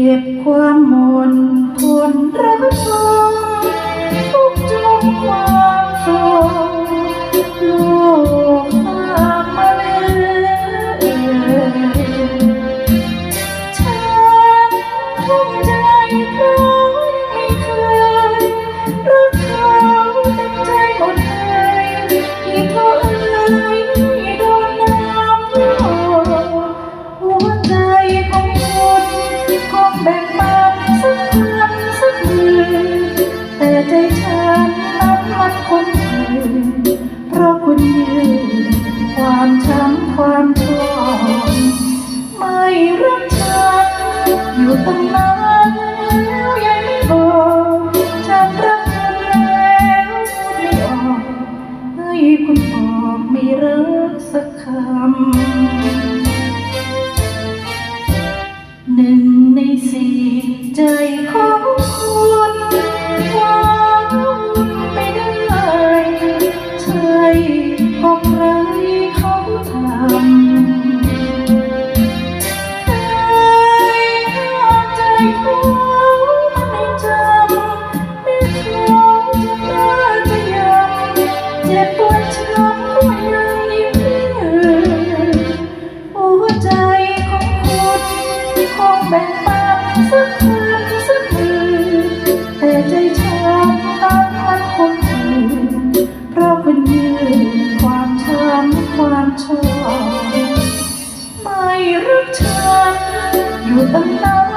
เก็บความมนทนรักทอง ความช้ำความทรมไม่รักเธออยู่ตั้งไหน dù tâm ta